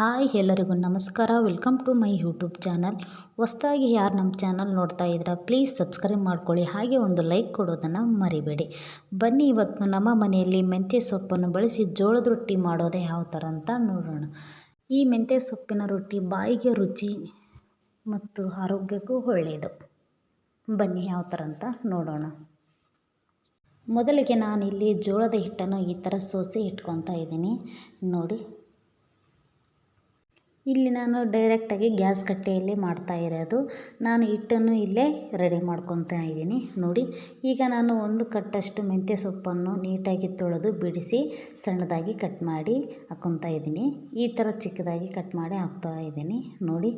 Hi ಎಲ್ಲರಿಗೂ ನಮಸ್ಕಾರ. Welcome to my YouTube channel ಹೊಸ್ದಾಗಿ ಯಾರು ನಮ್ಮ ಚಾನಲ್ ನೋಡ್ತಾ ಇದ್ದೀರಾ ಪ್ಲೀಸ್ ಸಬ್ಸ್ಕ್ರೈಬ್ ಮಾಡ್ಕೊಳ್ಳಿ. ಹಾಗೆ ಒಂದು ಲೈಕ್ ಕೊಡೋದನ್ನು ಮರಿಬೇಡಿ. ಬನ್ನಿ ಇವತ್ತು ನಮ್ಮ ಮನೆಯಲ್ಲಿ ಮೆಂತ್ಯ ಸೊಪ್ಪನ್ನು ಬಳಸಿ ಜೋಳದ ರೊಟ್ಟಿ ಮಾಡೋದೇ ಯಾವ ಥರ ಅಂತ ನೋಡೋಣ. ಈ ಮೆಂತ್ಯ ಸೊಪ್ಪಿನ ರೊಟ್ಟಿ ಬಾಯಿಗೆ ರುಚಿ ಮತ್ತು ಆರೋಗ್ಯಕ್ಕೂ ಒಳ್ಳೆಯದು. ಬನ್ನಿ ಯಾವ ಥರ ಅಂತ ನೋಡೋಣ. ಮೊದಲಿಗೆ ನಾನಿಲ್ಲಿ ಜೋಳದ ಹಿಟ್ಟನ್ನು ಈ ಥರ ಸೋಸಿ ಇಟ್ಕೊತಾ ಇದ್ದೀನಿ. ನೋಡಿ. ಇಲ್ಲಿ ನಾನು ಡೈರೆಕ್ಟಾಗಿ ಗ್ಯಾಸ್ ಕಟ್ಟೆಯಲ್ಲಿ ಮಾಡ್ತಾ ಇರೋದು. ನಾನು ಹಿಟ್ಟನ್ನು ಇಲ್ಲೇ ರೆಡಿ ಮಾಡ್ಕೊತಾ ಇದ್ದೀನಿ. ನೋಡಿ, ಈಗ ನಾನು ಒಂದು ಕಟ್ಟಷ್ಟು ಮೆಂತ್ಯ ಸೊಪ್ಪನ್ನು ನೀಟಾಗಿ ತೊಳೆದು ಬಿಡಿಸಿ ಸಣ್ಣದಾಗಿ ಕಟ್ ಮಾಡಿ ಹಾಕ್ಕೊತಾ ಇದ್ದೀನಿ. ಈ ಥರ ಚಿಕ್ಕದಾಗಿ ಕಟ್ ಮಾಡಿ ಹಾಕ್ತಾ ಇದ್ದೀನಿ. ನೋಡಿ,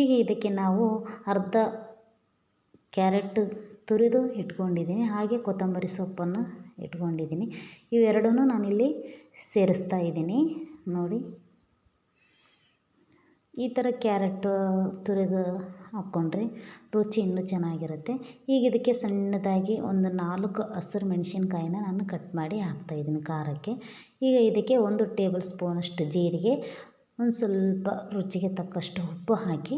ಈಗ ಇದಕ್ಕೆ ನಾವು ಅರ್ಧ ಕ್ಯಾರೆಟ್ ತುರಿದು ಇಟ್ಕೊಂಡಿದ್ದೀನಿ. ಹಾಗೆ ಕೊತ್ತಂಬರಿ ಸೊಪ್ಪನ್ನು ಇಟ್ಕೊಂಡಿದ್ದೀನಿ. ಇವೆರಡನ್ನೂ ನಾನಿಲ್ಲಿ ಸೇರಿಸ್ತಾ ಇದ್ದೀನಿ. ನೋಡಿ. ಈ ಥರ ಕ್ಯಾರೆಟ್ ತುರಿದು ಹಾಕ್ಕೊಂಡ್ರೆ ರುಚಿ ಇನ್ನೂ ಚೆನ್ನಾಗಿರುತ್ತೆ. ಈಗ ಇದಕ್ಕೆ ಸಣ್ಣದಾಗಿ ಒಂದು ನಾಲ್ಕು ಹಸಿರು ಮೆಣಸಿನ್ಕಾಯಿನ ನಾನು ಕಟ್ ಮಾಡಿ ಹಾಕ್ತಾಯಿದ್ದೀನಿ ಖಾರಕ್ಕೆ. ಈಗ ಇದಕ್ಕೆ ಒಂದು ಟೇಬಲ್ ಸ್ಪೂನಷ್ಟು ಜೀರಿಗೆ, ಒಂದು ಸ್ವಲ್ಪ ರುಚಿಗೆ ತಕ್ಕಷ್ಟು ಉಪ್ಪು ಹಾಕಿ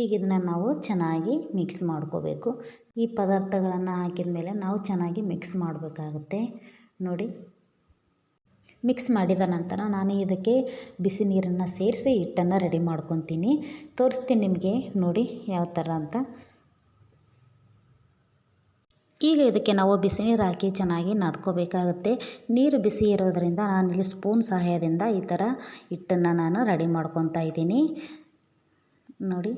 ಈಗ ಇದನ್ನ ನಾವು ಚೆನ್ನಾಗಿ ಮಿಕ್ಸ್ ಮಾಡ್ಕೋಬೇಕು. ಈ ಪದಾರ್ಥಗಳನ್ನು ಹಾಕಿದ ಮೇಲೆ ನಾವು ಚೆನ್ನಾಗಿ ಮಿಕ್ಸ್ ಮಾಡಬೇಕಾಗುತ್ತೆ. ನೋಡಿ. ಮಿಕ್ಸ್ ಮಾಡಿದ ನಂತರ ನಾನು ಇದಕ್ಕೆ ಬಿಸಿ ನೀರನ್ನು ಸೇರಿಸಿ ಹಿಟ್ಟನ್ನು ರೆಡಿ ಮಾಡ್ಕೊತೀನಿ. ತೋರಿಸ್ತೀನಿ ನಿಮಗೆ, ನೋಡಿ ಯಾವ ಥರ ಅಂತ. ಈಗ ಇದಕ್ಕೆ ನಾವು ಬಿಸಿ ನೀರು ಹಾಕಿ ಚೆನ್ನಾಗಿ ನಾದ್ಕೋಬೇಕಾಗುತ್ತೆ. ನೀರು ಬಿಸಿ ಇರೋದರಿಂದ ನಾನಿಲ್ಲಿ ಸ್ಪೂನ್ ಸಹಾಯದಿಂದ ಈ ಥರ ಹಿಟ್ಟನ್ನು ನಾನು ರೆಡಿ ಮಾಡ್ಕೊತಾ ಇದ್ದೀನಿ. ನೋಡಿ.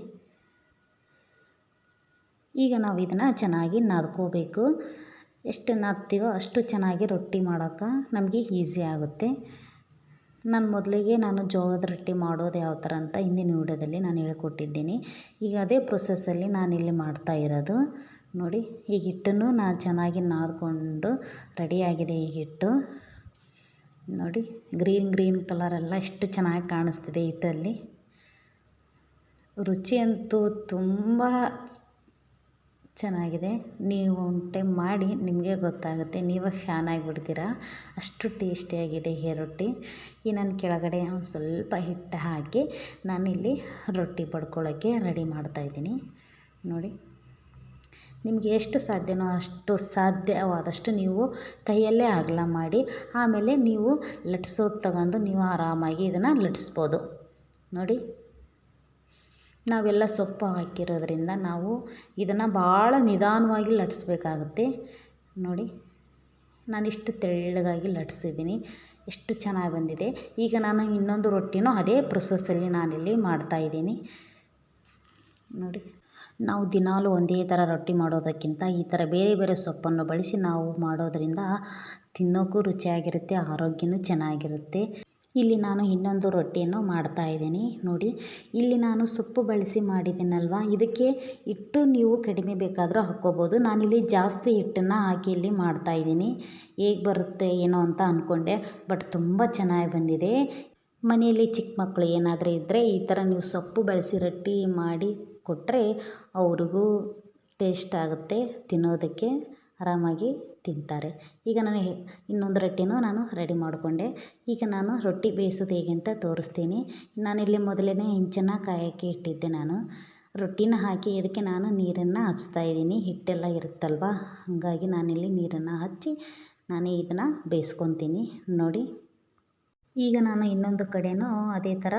ಈಗ ನಾವು ಇದನ್ನು ಚೆನ್ನಾಗಿ ನಾದ್ಕೋಬೇಕು. ಎಷ್ಟು ನಾದ್ತೀವೋ ಅಷ್ಟು ಚೆನ್ನಾಗಿ ರೊಟ್ಟಿ ಮಾಡೋಕೆ ನಮಗೆ ಈಸಿ ಆಗುತ್ತೆ. ನಾನು ಮೊದಲಿಗೆ ನಾನು ಜೋಳದ ರೊಟ್ಟಿ ಮಾಡೋದು ಯಾವ ಥರ ಅಂತ ಹಿಂದಿನ ವೀಡಿಯೋದಲ್ಲಿ ನಾನು ಹೇಳ್ಕೊಟ್ಟಿದ್ದೀನಿ. ಈಗ ಅದೇ ಪ್ರೊಸೆಸ್ಸಲ್ಲಿ ನಾನಿಲ್ಲಿ ಮಾಡ್ತಾ ಇರೋದು. ನೋಡಿ ಈಗ ಹಿಟ್ಟನ್ನು ನಾನು ಚೆನ್ನಾಗಿ ನಾದ್ಕೊಂಡು ರೆಡಿಯಾಗಿದೆ ಈಗ ಹಿಟ್ಟು. ನೋಡಿ ಗ್ರೀನ್ ಗ್ರೀನ್ ಕಲರೆಲ್ಲ ಎಷ್ಟು ಚೆನ್ನಾಗಿ ಕಾಣಿಸ್ತಿದೆ ಹಿಟ್ಟಲ್ಲಿ. ರುಚಿ ಅಂತೂ ತುಂಬ ಚೆನ್ನಾಗಿದೆ. ನೀವು ಒಂದು ಟೈಮ್ ಮಾಡಿ ನಿಮಗೆ ಗೊತ್ತಾಗುತ್ತೆ. ನೀವೇ ಫ್ಯಾನ್ ಆಗಿಬಿಡ್ತೀರ? ಅಷ್ಟು ಟೇಸ್ಟಿಯಾಗಿದೆ ಈ ರೊಟ್ಟಿ. ಈ ನಾನು ಕೆಳಗಡೆ ಒಂದು ಸ್ವಲ್ಪ ಹಿಟ್ಟು ಹಾಕಿ ನಾನಿಲ್ಲಿ ರೊಟ್ಟಿ ಪಡ್ಕೊಳ್ಳೋಕ್ಕೆ ರೆಡಿ ಮಾಡ್ತಾಯಿದ್ದೀನಿ ನೋಡಿ. ನಿಮಗೆ ಎಷ್ಟು ಸಾಧ್ಯನೋ ಅಷ್ಟು ಸಾಧ್ಯವಾದಷ್ಟು ನೀವು ಕೈಯಲ್ಲೇ ಅಗಲ ಮಾಡಿ, ಆಮೇಲೆ ನೀವು ಲಟ್ಸೋದು ತಗೊಂಡು ನೀವು ಆರಾಮಾಗಿ ಇದನ್ನು ಲಟ್ಸ್ಬೋದು. ನೋಡಿ. ನಾವೆಲ್ಲ ಸೊಪ್ಪು ಹಾಕಿರೋದ್ರಿಂದ ನಾವು ಇದನ್ನು ಭಾಳ ನಿಧಾನವಾಗಿ ಲಟ್ಸ್ಬೇಕಾಗುತ್ತೆ. ನೋಡಿ ನಾನು ಇಷ್ಟು ತೆಳ್ಳಗಾಗಿ ಲಟ್ಸಿದ್ದೀನಿ. ಎಷ್ಟು ಚೆನ್ನಾಗಿ ಬಂದಿದೆ. ಈಗ ನಾನು ಇನ್ನೊಂದು ರೊಟ್ಟಿನೂ ಅದೇ ಪ್ರೊಸೆಸ್ಸಲ್ಲಿ ನಾನಿಲ್ಲಿ ಮಾಡ್ತಾಯಿದ್ದೀನಿ ನೋಡಿ, ನಾವು ದಿನಾಲೂ ಒಂದೇ ಥರ ರೊಟ್ಟಿ ಮಾಡೋದಕ್ಕಿಂತ ಈ ಥರ ಬೇರೆ ಬೇರೆ ಸೊಪ್ಪನ್ನು ಬಳಸಿ ನಾವು ಮಾಡೋದರಿಂದ ತಿನ್ನೋಕ್ಕೂ ರುಚಿಯಾಗಿರುತ್ತೆ, ಆರೋಗ್ಯನೂ ಚೆನ್ನಾಗಿರುತ್ತೆ. ಇಲ್ಲಿ ನಾನು ಇನ್ನೊಂದು ರೊಟ್ಟಿಯನ್ನು ಮಾಡ್ತಾಯಿದ್ದೀನಿ ನೋಡಿ, ಇಲ್ಲಿ ನಾನು ಸೊಪ್ಪು ಬಳಸಿ ಮಾಡಿದ್ದೀನಲ್ವ? ಇದಕ್ಕೆ ಹಿಟ್ಟು ನೀವು ಕಡಿಮೆ ಬೇಕಾದರೂ ಹಾಕ್ಕೋಬೋದು. ನಾನಿಲ್ಲಿ ಜಾಸ್ತಿ ಹಿಟ್ಟನ್ನು ಹಾಕಿ ಇಲ್ಲಿ ಮಾಡ್ತಾಯಿದ್ದೀನಿ ಹೇಗೆ ಬರುತ್ತೆ, ಏನೋ ಅಂತ ಅಂದ್ಕೊಂಡೆ ಬಟ್ ತುಂಬ ಚೆನ್ನಾಗಿ ಬಂದಿದೆ. ಮನೆಯಲ್ಲಿ ಚಿಕ್ಕ ಮಕ್ಕಳು ಏನಾದರೂ ಇದ್ದರೆ ಈ ಥರ ನೀವು ಸೊಪ್ಪು ಬಳಸಿ ರೊಟ್ಟಿ ಮಾಡಿ ಕೊಟ್ಟರೆ ಅವ್ರಿಗೂ ಟೇಸ್ಟ್ ಆಗುತ್ತೆ ತಿನ್ನೋದಕ್ಕೆ. ಆರಾಮಾಗಿ ತಿಂತಾರೆ. ಈಗ ನಾನು ಇನ್ನೊಂದು ರೊಟ್ಟಿನೂ ನಾನು ರೆಡಿ ಮಾಡಿಕೊಂಡೆ. ಈಗ ನಾನು ರೊಟ್ಟಿ ಬೇಯಿಸೋದು ಹೇಗೆ ಅಂತ ತೋರಿಸ್ತೀನಿ ನಾನಿಲ್ಲಿ ಮೊದಲೇ ಹೆಂಚನ್ನು ಕಾಯೋಕ್ಕೆ ಇಟ್ಟಿದ್ದೆ ನಾನು. ರೊಟ್ಟಿನ ಹಾಕಿ ಇದಕ್ಕೆ ನಾನು ನೀರನ್ನು ಹಚ್ತಾ ಇದ್ದೀನಿ. ಹಿಟ್ಟೆಲ್ಲ ಇರುತ್ತಲ್ವ? ಹಾಗಾಗಿ ನಾನಿಲ್ಲಿ ನೀರನ್ನು ಹಚ್ಚಿ ನಾನು ಇದನ್ನು ಬೇಯಿಸ್ಕೊತೀನಿ. ನೋಡಿ. ಈಗ ನಾನು ಇನ್ನೊಂದು ಕಡೆಯೂ ಅದೇ ಥರ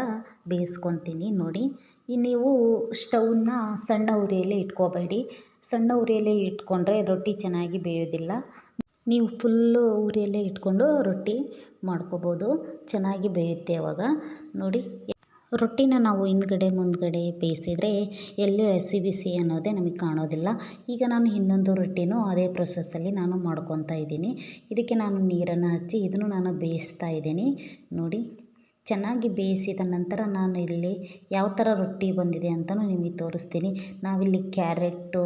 ಬೇಯಿಸ್ಕೊತೀನಿ. ನೋಡಿ. ನೀವು ಸ್ಟೌವನ್ನ ಸಣ್ಣ ಉರಿಯಲ್ಲಿ ಇಟ್ಕೋಬೇಡಿ. ಸಣ್ಣ ಉರಿಯಲ್ಲೇ ಇಟ್ಕೊಂಡ್ರೆ ರೊಟ್ಟಿ ಚೆನ್ನಾಗಿ ಬೇಯೋದಿಲ್ಲ ನೀವು ಫುಲ್ಲು ಉರಿಯಲ್ಲೇ ಇಟ್ಕೊಂಡು ರೊಟ್ಟಿ ಮಾಡ್ಕೋಬೋದು. ಚೆನ್ನಾಗಿ ಬೇಯುತ್ತೆ ಅವಾಗ. ನೋಡಿ, ರೊಟ್ಟಿನ ನಾವು ಹಿಂದ್ಗಡೆ ಮುಂದ್ಗಡೆ ಬೇಯಿಸಿದರೆ ಎಲ್ಲಿ ಹಸಿ ಬಿಸಿ ಅನ್ನೋದೇ ನಮಗೆ ಕಾಣೋದಿಲ್ಲ. ಈಗ ನಾನು ಇನ್ನೊಂದು ರೊಟ್ಟಿನೂ ಅದೇ ಪ್ರೊಸೆಸ್ಸಲ್ಲಿ ನಾನು ಮಾಡ್ಕೊತಾ ಇದ್ದೀನಿ. ಇದಕ್ಕೆ ನಾನು ನೀರನ್ನು ಹಚ್ಚಿ ಇದನ್ನು ನಾನು ಬೇಯಿಸ್ತಾ ಇದ್ದೀನಿ. ನೋಡಿ. ಚೆನ್ನಾಗಿ ಬೇಯಿಸಿದ ನಂತರ ನಾನು ಇಲ್ಲಿ ಯಾವ ಥರ ರೊಟ್ಟಿ ಬಂದಿದೆ ಅಂತಲೂ ನಿಮಗೆ ತೋರಿಸ್ತೀನಿ. ನಾವಿಲ್ಲಿ ಕ್ಯಾರೆಟ್ಟು,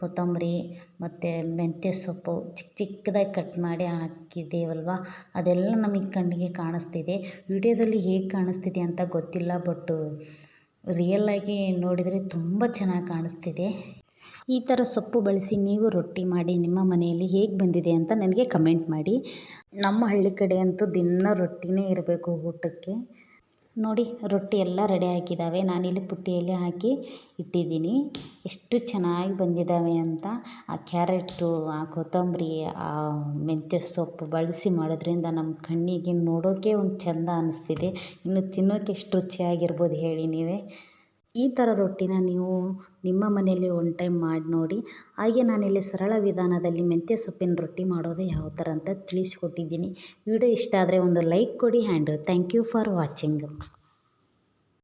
ಕೊತ್ತಂಬರಿ ಮತ್ತು ಮೆಂತ್ಯ ಸೊಪ್ಪು ಚಿಕ್ಕ ಚಿಕ್ಕದಾಗಿ ಕಟ್ ಮಾಡಿ ಹಾಕಿದ್ದೇವಲ್ವ? ಅದೆಲ್ಲ ನಮಗೆ ಕಣ್ಣಿಗೆ ಕಾಣಿಸ್ತಿದೆ. ವಿಡಿಯೋದಲ್ಲಿ ಹೇಗೆ ಕಾಣಿಸ್ತಿದೆ ಅಂತ ಗೊತ್ತಿಲ್ಲ, ಬಟ್ಟು ರಿಯಲ್ಲಾಗಿ ನೋಡಿದರೆ ತುಂಬ ಚೆನ್ನಾಗಿ ಕಾಣಿಸ್ತಿದೆ. ಈ ಥರ ಸೊಪ್ಪು ಬಳಸಿ ನೀವು ರೊಟ್ಟಿ ಮಾಡಿ ನಿಮ್ಮ ಮನೆಯಲ್ಲಿ ಹೇಗೆ ಬಂದಿದೆ ಅಂತ ನನಗೆ ಕಮೆಂಟ್ ಮಾಡಿ. ನಮ್ಮ ಹಳ್ಳಿ ಕಡೆ ಅಂತೂ ದಿನ ರೊಟ್ಟಿನೇ ಇರಬೇಕು ಊಟಕ್ಕೆ. ನೋಡಿ, ರೊಟ್ಟಿ ಎಲ್ಲ ರೆಡಿ ಹಾಕಿದ್ದಾವೆ. ನಾನಿಲ್ಲಿ ಪುಟ್ಟಿಯಲ್ಲಿ ಹಾಕಿ ಇಟ್ಟಿದ್ದೀನಿ. ಎಷ್ಟು ಚೆನ್ನಾಗಿ ಬಂದಿದ್ದಾವೆ ಅಂತ. ಆ ಕ್ಯಾರೆಟು, ಆ ಕೊತ್ತಂಬರಿ, ಆ ಮೆಂತ್ಯ ಸೊಪ್ಪು ಬಳಸಿ ಮಾಡೋದ್ರಿಂದ ನಮ್ಮ ಕಣ್ಣಿಗೆ ನೋಡೋಕೆ ಒಂದು ಚೆಂದ ಅನ್ನಿಸ್ತಿದೆ ಇನ್ನು ತಿನ್ನೋಕೆ ಎಷ್ಟು ರುಚಿಯಾಗಿರ್ಬೋದು ಹೇಳಿ ನೀವೇ. ಈ ಥರ ರೊಟ್ಟಿನ ನೀವು ನಿಮ್ಮ ಮನೆಯಲ್ಲಿ ಒನ್ ಟೈಮ್ ಮಾಡಿ ನೋಡಿ. ಹಾಗೆ ನಾನಿಲ್ಲಿ ಸರಳ ವಿಧಾನದಲ್ಲಿ ಮೆಂತ್ಯ ಸೊಪ್ಪಿನ ರೊಟ್ಟಿ ಮಾಡೋದು ಯಾವ ಥರ ಅಂತ ತಿಳಿಸ್ಕೊಟ್ಟಿದ್ದೀನಿ. ವಿಡಿಯೋ ಇಷ್ಟ ಆದರೆ ಒಂದು ಲೈಕ್ ಕೊಡಿ and thank you for watching